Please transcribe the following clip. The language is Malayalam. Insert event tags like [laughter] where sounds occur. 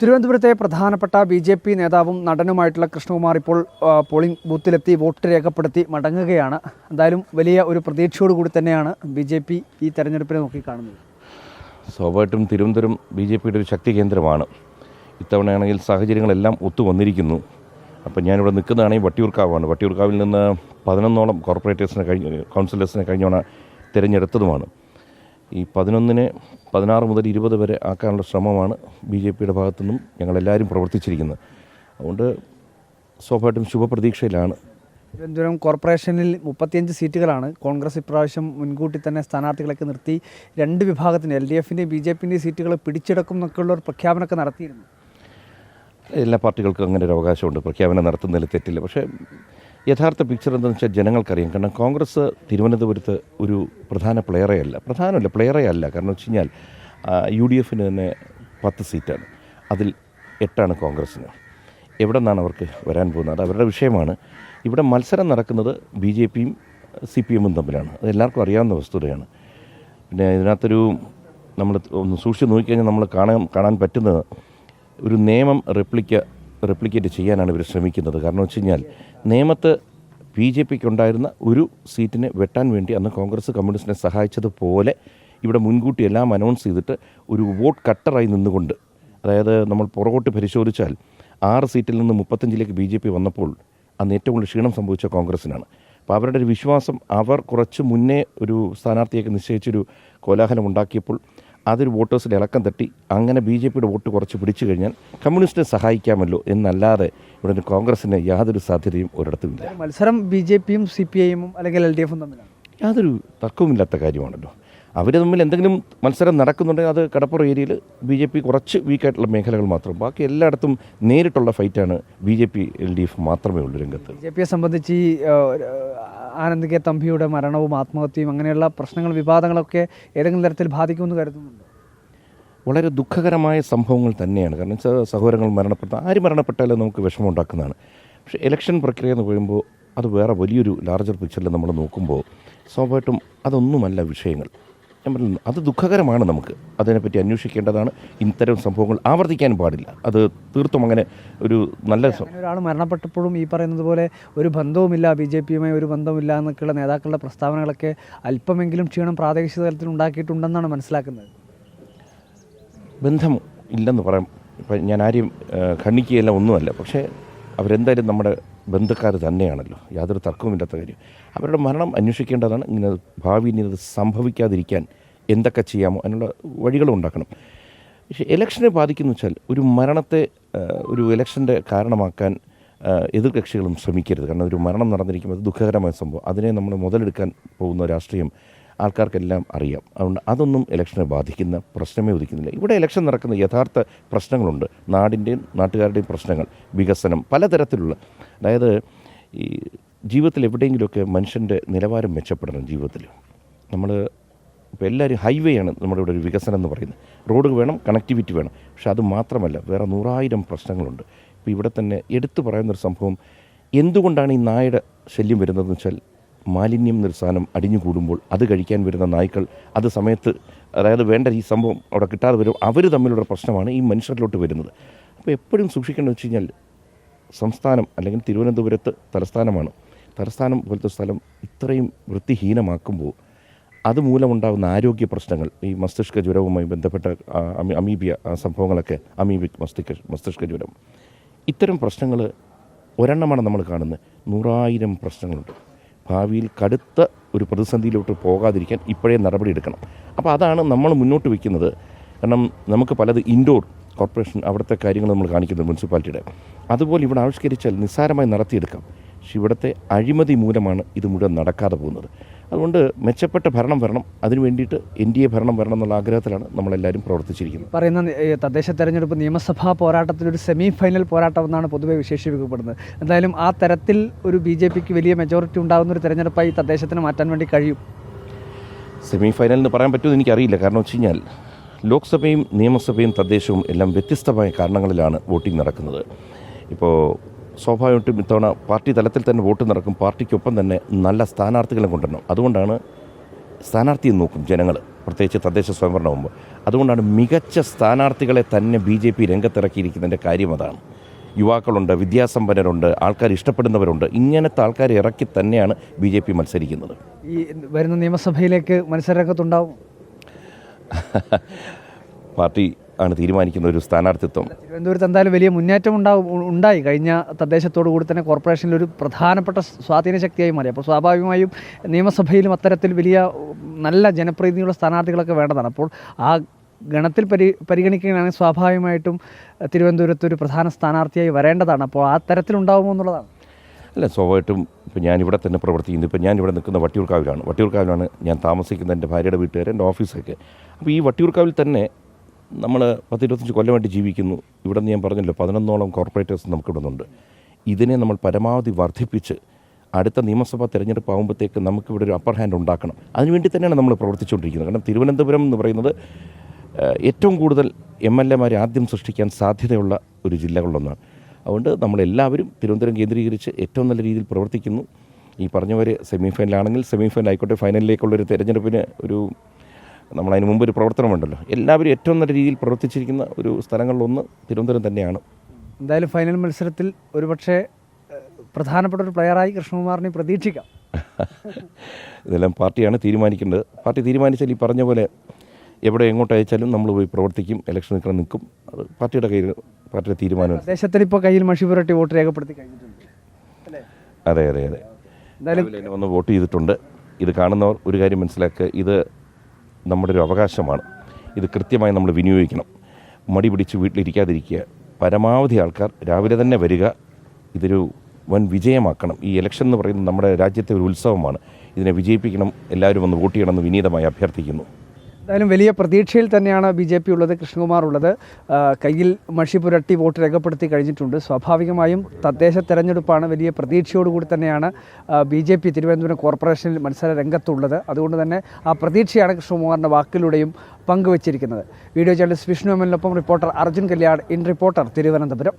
തിരുവനന്തപുരത്തെ പ്രധാനപ്പെട്ട ബി ജെ പി നേതാവും നടനുമായിട്ടുള്ള കൃഷ്ണകുമാർ ഇപ്പോൾ പോളിംഗ് ബൂത്തിലെത്തി വോട്ട് രേഖപ്പെടുത്തി മടങ്ങുകയാണ്. എന്തായാലും വലിയ ഒരു പ്രതീക്ഷയോടുകൂടി തന്നെയാണ് ബി ജെ പി ഈ തെരഞ്ഞെടുപ്പിനെ നോക്കിക്കാണുന്നത് സ്വാഭാവികമായിട്ടും തിരുവനന്തപുരം ബി ജെ പിയുടെ ഒരു ശക്തി കേന്ദ്രമാണ്. ഇത്തവണയാണെങ്കിൽ സാഹചര്യങ്ങളെല്ലാം ഒത്തു വന്നിരിക്കുന്നു. അപ്പോൾ ഞാനിവിടെ നിൽക്കുന്നതാണെങ്കിൽ വട്ടിയൂർക്കാവാണ്. വട്ടിയൂർക്കാവിൽ നിന്ന് പതിനൊന്നോളം കോർപ്പറേറ്റേഴ്സിനെ കഴിഞ്ഞ കൗൺസിലേഴ്സിനെ കഴിഞ്ഞോണ തിരഞ്ഞെടുത്തതുമാണ്. ഈ പതിനൊന്നിനെ പതിനാറ് മുതൽ ഇരുപത് വരെ ആക്കാനുള്ള ശ്രമമാണ് ബി ജെ പിയുടെ ഭാഗത്തു നിന്നും ഞങ്ങളെല്ലാവരും പ്രവർത്തിച്ചിരിക്കുന്നത്. അതുകൊണ്ട് സ്വാഭാവികമായിട്ടും ശുഭപ്രതീക്ഷയിലാണ്. തിരുവനന്തപുരം കോർപ്പറേഷനിൽ മുപ്പത്തിയഞ്ച് സീറ്റുകളാണ്. കോൺഗ്രസ് ഇപ്രാവശ്യം മുൻകൂട്ടി തന്നെ സ്ഥാനാർത്ഥികളൊക്കെ നിർത്തി. രണ്ട് വിഭാഗത്തിന് എൽ ഡി എഫിന്റെയും ബി ജെ പിന്റെയും സീറ്റുകൾ പിടിച്ചെടുക്കും എന്നൊക്കെയുള്ള ഒരു പ്രഖ്യാപനമൊക്കെ നടത്തിയിരുന്നു. എല്ലാ പാർട്ടികൾക്കും അങ്ങനെ ഒരു അവകാശമുണ്ട്. പ്രഖ്യാപനം നടത്തുന്നതിൽ തെറ്റില്ല. പക്ഷേ യഥാർത്ഥ പിക്ചർ എന്താണെന്ന് വെച്ചാൽ ജനങ്ങൾക്കറിയാം. കാരണം കോൺഗ്രസ് തിരുവനന്തപുരത്ത് ഒരു പ്രധാന പ്ലെയറേ അല്ല പ്രധാനമല്ല പ്ലെയറേ അല്ല കാരണം വെച്ച് കഴിഞ്ഞാൽ യു ഡി എഫിന് തന്നെ പത്ത് സീറ്റാണ്. അതിൽ എട്ടാണ് കോൺഗ്രസ്സിന്. എവിടെ നിന്നാണ് അവർക്ക് വരാൻ പോകുന്നത്? അത് അവരുടെ വിഷയമാണ്. ഇവിടെ മത്സരം നടക്കുന്നത് ബി ജെ പിയും സി പി എമ്മും തമ്മിലാണ്. അത് എല്ലാവർക്കും അറിയാവുന്ന വസ്തുതയാണ്. പിന്നെ ഇതിനകത്തൊരു നമ്മൾ ഒന്ന് സൂക്ഷിച്ച് നോക്കിക്കഴിഞ്ഞാൽ നമ്മൾ കാണാൻ കാണാൻ പറ്റുന്നത് ഒരു നിയമം റെപ്ലിക്ക റെപ്ലിക്കേറ്റ് ചെയ്യാനാണ് ഇവർ ശ്രമിക്കുന്നത്. കാരണം വെച്ച് കഴിഞ്ഞാൽ നിയമത്ത് ബി ജെ പിക്ക് ഉണ്ടായിരുന്ന ഒരു സീറ്റിനെ വെട്ടാൻ വേണ്ടി അന്ന് കോൺഗ്രസ് കമ്മ്യൂണിസ്റ്റിനെ സഹായിച്ചതുപോലെ ഇവിടെ മുൻകൂട്ടി എല്ലാം അനൗൺസ് ചെയ്തിട്ട് ഒരു വോട്ട് കട്ടറായി നിന്നുകൊണ്ട് അതായത് നമ്മൾ പുറകോട്ട് പരിശോധിച്ചാൽ ആറ് സീറ്റിൽ നിന്ന് മുപ്പത്തഞ്ചിലേക്ക് ബി ജെ പി വന്നപ്പോൾ അന്ന് ഏറ്റവും കൂടുതൽ ക്ഷീണം സംഭവിച്ച കോൺഗ്രസ്സിനാണ് അപ്പോൾ അവരുടെ ഒരു വിശ്വാസം അവർ കുറച്ച് മുന്നേ ഒരു സ്ഥാനാർത്ഥിയൊക്കെ നിശ്ചയിച്ചൊരു കോലാഹലം ഉണ്ടാക്കിയപ്പോൾ അതൊരു വോട്ടേഴ്സിൽ ഇളക്കം തട്ടി അങ്ങനെ ബി ജെ പിയുടെ വോട്ട് കുറച്ച് പിടിച്ചു കഴിഞ്ഞാൽ കമ്മ്യൂണിസ്റ്റിനെ സഹായിക്കാമല്ലോ എന്നല്ലാതെ ഇവിടെ ഒരു കോൺഗ്രസ്സിന് യാതൊരു സാധ്യതയും ഒരിടത്തുമില്ല. മത്സരം ബി ജെ പിയും സി പി ഐയും അല്ലെങ്കിൽ എൽ ഡി എഫും തമ്മിലാണ്. യാതൊരു തർക്കവുമില്ലാത്ത കാര്യമാണല്ലോ. അവർ തമ്മിൽ എന്തെങ്കിലും മത്സരം നടക്കുന്നുണ്ടെങ്കിൽ അത് കടപ്പുറം ഏരിയയിൽ ബി ജെ പി കുറച്ച് വീക്കായിട്ടുള്ള മേഖലകൾ മാത്രം. ബാക്കി എല്ലായിടത്തും നേരിട്ടുള്ള ഫൈറ്റാണ് B J P L D F മാത്രമേ ഉള്ളൂ രംഗത്ത്. ബി ജെ പിയെ സംബന്ധിച്ച് ഈ ആനന്ദ് കെ തമ്പിയുടെ മരണവും ആത്മഹത്യയും അങ്ങനെയുള്ള പ്രശ്നങ്ങൾ വിവാദങ്ങളൊക്കെ ഏതെങ്കിലും തരത്തിൽ ബാധിക്കുമെന്ന് കരുതുന്നുണ്ട്? വളരെ ദുഃഖകരമായ സംഭവങ്ങൾ തന്നെയാണ്. കാരണം സഹോദരങ്ങൾ മരണപ്പെട്ട ആര് മരണപ്പെട്ടാലും നമുക്ക് വിഷമം ഉണ്ടാക്കുന്നതാണ് പക്ഷേ ഇലക്ഷൻ പ്രക്രിയ എന്ന് പറയുമ്പോൾ അത് വേറെ വലിയൊരു ലാർജർ പിക്ചറിൽ നമ്മൾ നോക്കുമ്പോൾ സ്വാഭാവികമായിട്ടും അതൊന്നുമല്ല വിഷയങ്ങൾ. ഞാൻ പറഞ്ഞു അത് ദുഃഖകരമാണ് നമുക്ക്. അതിനെപ്പറ്റി അന്വേഷിക്കേണ്ടതാണ്. ഇത്തരം സംഭവങ്ങൾ ആവർത്തിക്കാൻ പാടില്ല. അത് തീർത്തും അങ്ങനെ ഒരു നല്ല ഒരാൾ മരണപ്പെട്ടപ്പോഴും ഈ പറയുന്നത് പോലെ ഒരു ബന്ധവുമില്ല ബി ജെ പിയുമായി ഒരു ബന്ധവുമില്ല എന്നൊക്കെയുള്ള നേതാക്കളുടെ പ്രസ്താവനകളൊക്കെ അല്പമെങ്കിലും ക്ഷീണം പ്രാദേശിക തലത്തിൽ ഉണ്ടാക്കിയിട്ടുണ്ടെന്നാണ് മനസ്സിലാക്കുന്നത്. ബന്ധം ഇല്ലെന്ന് പറയാം. ഇപ്പം ഞാൻ ആരെയും ഖണ്ണിക്കുകയല്ല ഖണ്ഡിക്കുകയല്ല ഒന്നുമല്ല. പക്ഷേ അവരെന്തായാലും നമ്മുടെ ബന്ധുക്കാർ തന്നെയാണല്ലോ. യാതൊരു തർക്കവുമില്ലാത്ത കാര്യം. അവരുടെ മരണം അന്വേഷിക്കേണ്ടതാണ്. ഇങ്ങനെ ഭാവിയിൽ ഇനി ഇത് സംഭവിക്കാതിരിക്കാൻ എന്തൊക്കെ ചെയ്യാമോ അതിനുള്ള വഴികളും ഉണ്ടാക്കണം. പക്ഷേ ഇലക്ഷനെ ബാധിക്കുന്നു വെച്ചാൽ ഒരു മരണത്തെ ഒരു ഇലക്ഷന്റെ കാരണമാക്കാൻ എതിർകക്ഷികളും ശ്രമിക്കരുത്. കാരണം ഒരു മരണം നടന്നിരിക്കുമ്പോൾ അത് ദുഃഖകരമായ സംഭവം. അതിനെ നമ്മൾ മുതലെടുക്കാൻ പോകുന്ന രാഷ്ട്രീയം ആൾക്കാർക്കെല്ലാം അറിയാം. അതുകൊണ്ട് അതൊന്നും ഇലക്ഷനെ ബാധിക്കുന്ന പ്രശ്നമേ ഉദിക്കുന്നില്ല. ഇവിടെ ഇലക്ഷൻ നടക്കുന്ന യഥാർത്ഥ പ്രശ്നങ്ങളുണ്ട്. നാടിന്റെയും നാട്ടുകാരുടെയും പ്രശ്നങ്ങൾ വികസനം പലതരത്തിലുള്ള. അതായത് ഈ ജീവിതത്തിൽ എവിടെയെങ്കിലുമൊക്കെ മനുഷ്യന്റെ നിലവാരം മെച്ചപ്പെടണം ജീവിതത്തിൽ. നമ്മൾ ഇപ്പോൾ എല്ലാവരും ഹൈവേ ആണ് നമ്മുടെ ഇവിടെ ഒരു വികസനം എന്ന് പറയുന്നത്. റോഡ് വേണം കണക്ടിവിറ്റി വേണം. പക്ഷേ അത് മാത്രമല്ല വേറെ നൂറായിരം പ്രശ്നങ്ങളുണ്ട്. ഇപ്പോൾ ഇവിടെ തന്നെ എടുത്തു പറയുന്നൊരു സംഭവം എന്തുകൊണ്ടാണ് ഈ നായയുടെ ശല്യം വരുന്നതെന്ന് വെച്ചാൽ മാലിന്യം നിർസാനം അടിഞ്ഞുകൂടുമ്പോൾ അടിഞ്ഞു കൂടുമ്പോൾ അത് കഴിക്കാൻ വരുന്ന നായ്ക്കൾ അത് സമയത്ത് അതായത് വേണ്ട ഈ സംഭവം അവിടെ കിട്ടാതെ വരും. അവർ തമ്മിലുള്ള പ്രശ്നമാണ് ഈ മനുഷ്യരിലോട്ട് വരുന്നത്. അപ്പോൾ എപ്പോഴും സൂക്ഷിക്കേണ്ടത് വെച്ച് കഴിഞ്ഞാൽ സംസ്ഥാനം അല്ലെങ്കിൽ തിരുവനന്തപുരത്ത് തലസ്ഥാനമാണ്. തലസ്ഥാനം പോലത്തെ സ്ഥലം ഇത്രയും വൃത്തിഹീനമാക്കുമ്പോൾ അതുമൂലമുണ്ടാകുന്ന ആരോഗ്യ പ്രശ്നങ്ങൾ ഈ മസ്തിഷ്ക ജ്വരവുമായി ബന്ധപ്പെട്ട അമീബിയ സംഭവങ്ങളൊക്കെ അമീബിക് മസ്തിഷ്ക മസ്തിഷ്ക ജ്വരം. ഇത്തരം പ്രശ്നങ്ങൾ ഒരെണ്ണമാണ് നമ്മൾ കാണുന്നത്. നൂറായിരം പ്രശ്നങ്ങളുണ്ട്. ഭാവിയിൽ കടുത്ത ഒരു പ്രതിസന്ധിയിലോട്ട് പോകാതിരിക്കാൻ ഇപ്പോഴേ നടപടിയെടുക്കണം അപ്പോൾ അതാണ് നമ്മൾ മുന്നോട്ട് വയ്ക്കുന്നത്. കാരണം നമുക്ക് പലത് ഇൻഡോർ കോർപ്പറേഷൻ അവിടുത്തെ കാര്യങ്ങൾ നമ്മൾ കാണിക്കുന്നത് മുനിസിപ്പാലിറ്റിയുടെ. അതുപോലെ ഇവിടെ ആവിഷ്കരിച്ചാൽ നിസ്സാരമായി നടത്തിയെടുക്കാം. പക്ഷെ ഇവിടുത്തെ അഴിമതി മൂലമാണ് ഇത് മുഴുവൻ നടക്കാതെ പോകുന്നത്. അതുകൊണ്ട് മെച്ചപ്പെട്ട ഭരണം വരണം. അതിനു വേണ്ടിയിട്ട് എൻ ഡി എ ഭരണം വരണം എന്നുള്ള ആഗ്രഹത്തിലാണ് നമ്മളെല്ലാവരും പ്രവർത്തിച്ചിരിക്കുന്നത്. പറയുന്ന തദ്ദേശ തെരഞ്ഞെടുപ്പ് നിയമസഭാ പോരാട്ടത്തിലൊരു സെമി ഫൈനൽ പോരാട്ടം എന്നാണ് പൊതുവെ വിശേഷിപ്പിക്കപ്പെടുന്നത്. എന്തായാലും ആ തരത്തിൽ ഒരു ബി ജെ പിക്ക് വലിയ മെജോറിറ്റി ഉണ്ടാകുന്ന ഒരു തെരഞ്ഞെടുപ്പായി തദ്ദേശത്തിന് മാറ്റാൻ വേണ്ടി കഴിയും. സെമി ഫൈനൽ എന്ന് പറയാൻ പറ്റുമെന്ന് എനിക്കറിയില്ല. കാരണം വെച്ച് കഴിഞ്ഞാൽ ലോക്സഭയും നിയമസഭയും തദ്ദേശവും എല്ലാം വ്യത്യസ്തമായ കാരണങ്ങളിലാണ് വോട്ടിംഗ് നടക്കുന്നത്. ഇപ്പോൾ സ്വാഭാവികമായിട്ടും ഇത്തവണ പാർട്ടി തലത്തിൽ തന്നെ വോട്ട് നടക്കും. പാർട്ടിക്കൊപ്പം തന്നെ നല്ല സ്ഥാനാർത്ഥികളെ കൊണ്ടുവരണം. അതുകൊണ്ടാണ് സ്ഥാനാർത്ഥിയെ നോക്കും ജനങ്ങൾ. പ്രത്യേകിച്ച് തദ്ദേശ സ്വയംഭരണ മുമ്പ് അതുകൊണ്ടാണ് മികച്ച സ്ഥാനാർത്ഥികളെ തന്നെ ബി ജെ പി രംഗത്തിറക്കിയിരിക്കുന്നതിന്റെ കാര്യം അതാണ്. യുവാക്കളുണ്ട് വിദ്യാസമ്പന്നരുണ്ട് ആൾക്കാർ ഇഷ്ടപ്പെടുന്നവരുണ്ട്. ഇങ്ങനത്തെ ആൾക്കാരെ ഇറക്കി തന്നെയാണ് ബി ജെ പി മത്സരിക്കുന്നത്. ഈ വരുന്ന നിയമസഭയിലേക്ക് മത്സരരംഗത്തുണ്ടാവും? [laughs] പാർട്ടി ആണ് തീരുമാനിക്കുന്ന ഒരു സ്ഥാനാർത്ഥിത്വം. തിരുവനന്തപുരത്ത് എന്തായാലും വലിയ മുന്നേറ്റം ഉണ്ടാവും ഉണ്ടായി. കഴിഞ്ഞ തദ്ദേശത്തോടു കൂടി തന്നെ കോർപ്പറേഷനിൽ ഒരു പ്രധാനപ്പെട്ട സ്വാധീന ശക്തിയായി മാറി. അപ്പോൾ സ്വാഭാവികമായും നിയമസഭയിലും അത്തരത്തിൽ വലിയ നല്ല ജനപ്രീതിയുള്ള സ്ഥാനാർത്ഥികളൊക്കെ വേണ്ടതാണ്. അപ്പോൾ ആ ഗണത്തിൽ പരി പരിഗണിക്കുകയാണെങ്കിൽ സ്വാഭാവികമായിട്ടും തിരുവനന്തപുരത്ത് ഒരു പ്രധാന സ്ഥാനാർത്ഥിയായി വരേണ്ടതാണ്. അപ്പോൾ ആ തരത്തിലുണ്ടാവുമോ എന്നുള്ളതാണ്. അല്ല സ്വാഭാവികമായിട്ടും ഇപ്പോൾ ഞാനിവിടെ തന്നെ പ്രവർത്തിക്കുന്നു. ഇപ്പോൾ ഞാനിവിടെ നിൽക്കുന്ന വട്ടിയൂർക്കാവിലാണ്. വട്ടിയൂർക്കാവിലാണ് ഞാൻ താമസിക്കുന്ന എന്റെ ഭാര്യയുടെ വീട്ടുകാർ എന്റെ ഓഫീസൊക്കെ അപ്പോൾ ഈ വട്ടിയൂർക്കാവിൽ തന്നെ നമ്മൾ പത്തിരുപത്തഞ്ച് കൊല്ലമായിട്ട് ജീവിക്കുന്നു. ഇവിടെ ഞാൻ പറഞ്ഞല്ലോ പതിനൊന്നോളം കോർപ്പറേറ്റേഴ്സ് നമുക്കിവിടെ നിന്നുണ്ട് ഇതിനെ നമ്മൾ പരമാവധി വർദ്ധിപ്പിച്ച് അടുത്ത നിയമസഭാ തെരഞ്ഞെടുപ്പ് ആകുമ്പോഴത്തേക്ക് നമുക്കിവിടെ ഒരു അപ്പർ ഹാൻഡ് ഉണ്ടാക്കണം. അതിനുവേണ്ടി തന്നെയാണ് നമ്മൾ പ്രവർത്തിച്ചുകൊണ്ടിരിക്കുന്നത്. കാരണം തിരുവനന്തപുരം എന്ന് പറയുന്നത് ഏറ്റവും കൂടുതൽ എം എൽ എമാരെ ആദ്യം സൃഷ്ടിക്കാൻ സാധ്യതയുള്ള ഒരു ജില്ലകളിലൊന്നാണ്. അതുകൊണ്ട് നമ്മളെല്ലാവരും തിരുവനന്തപുരം കേന്ദ്രീകരിച്ച് ഏറ്റവും നല്ല രീതിയിൽ പ്രവർത്തിക്കുന്നു. ഈ പറഞ്ഞവർ സെമി സെമിഫൈനൽ സെമി ഫൈനൽ ആയിക്കോട്ടെ ഫൈനലിലേക്കുള്ളൊരു തെരഞ്ഞെടുപ്പിന് ഒരു നമ്മളതിന് മുമ്പ് ഒരു പ്രവർത്തനമുണ്ടല്ലോ. എല്ലാവരും ഏറ്റവും നല്ല രീതിയിൽ പ്രവർത്തിച്ചിരിക്കുന്ന ഒരു സ്ഥലങ്ങളിലൊന്ന് തിരുവനന്തപുരം തന്നെയാണ്. എന്തായാലും ഫൈനൽ മത്സരത്തിൽ ഒരുപക്ഷെ പ്രധാനപ്പെട്ട ഒരു പ്ലെയറായി കൃഷ്ണകുമാറിനെ പ്രതീക്ഷിക്കാം. [laughs] ഇതെല്ലാം പാർട്ടിയാണ് തീരുമാനിക്കേണ്ടത്. പാർട്ടി തീരുമാനിച്ചാൽ ഈ പറഞ്ഞ പോലെ എവിടെ എങ്ങോട്ട് അയച്ചാലും നമ്മൾ പോയി പ്രവർത്തിക്കും ഇലക്ഷൻ നിൽക്കാൻ നിൽക്കും. അത് പാർട്ടിയുടെ കയ്യിൽ പാർട്ടിയുടെ തീരുമാനം ദേശത്തിന് ഇപ്പോൾ കയ്യിൽ മഷി പുരട്ടി വോട്ട് രേഖപ്പെടുത്തി കഴിഞ്ഞിട്ടുണ്ട്. അതെ അതെ അതെ. എന്തായാലും വന്ന് വോട്ട് ചെയ്തിട്ടുണ്ട്. ഇത് കാണുന്നവർ ഒരു കാര്യം മനസ്സിലാക്കുക. ഇത് നമ്മുടെ ഒരു അവകാശമാണ്. ഇത് കൃത്യമായി നമ്മൾ വിനിയോഗിക്കണം. മടി പിടിച്ച് വീട്ടിലിരിക്കാതിരിക്കുക. പരമാവധി ആൾക്കാർ രാവിലെ തന്നെ വരിക. ഇതൊരു വൻ വിജയമാക്കണം. ഈ ഇലക്ഷൻ എന്ന് പറയുന്നത് നമ്മുടെ രാജ്യത്തെ ഒരു ഉത്സവമാണ്. ഇതിനെ വിജയിപ്പിക്കണം. എല്ലാവരും ഒന്ന് വോട്ട് ചെയ്യണമെന്ന് വിനീതമായി അഭ്യർത്ഥിക്കുന്നു. എന്തായാലും വലിയ പ്രതീക്ഷയിൽ തന്നെയാണ് ബി ജെ പി ഉള്ളത് കൃഷ്ണകുമാർ ഉള്ളത്. കയ്യിൽ മഷി പുരട്ടി വോട്ട് രേഖപ്പെടുത്തി കഴിഞ്ഞിട്ടുണ്ട്. സ്വാഭാവികമായും തദ്ദേശ തെരഞ്ഞെടുപ്പാണ് വലിയ പ്രതീക്ഷയോടുകൂടി തന്നെയാണ് ബി ജെ പി തിരുവനന്തപുരം കോർപ്പറേഷനിൽ മത്സര രംഗത്തുള്ളത് അതുകൊണ്ട് തന്നെ ആ പ്രതീക്ഷയാണ് കൃഷ്ണകുമാറിന്റെ വാക്കിലൂടെയും പങ്കുവച്ചിരിക്കുന്നത്. Video journalist Vishnu എമ്മിനൊപ്പം reporter Arjun Kalyan in reporter Thiruvananthapuram.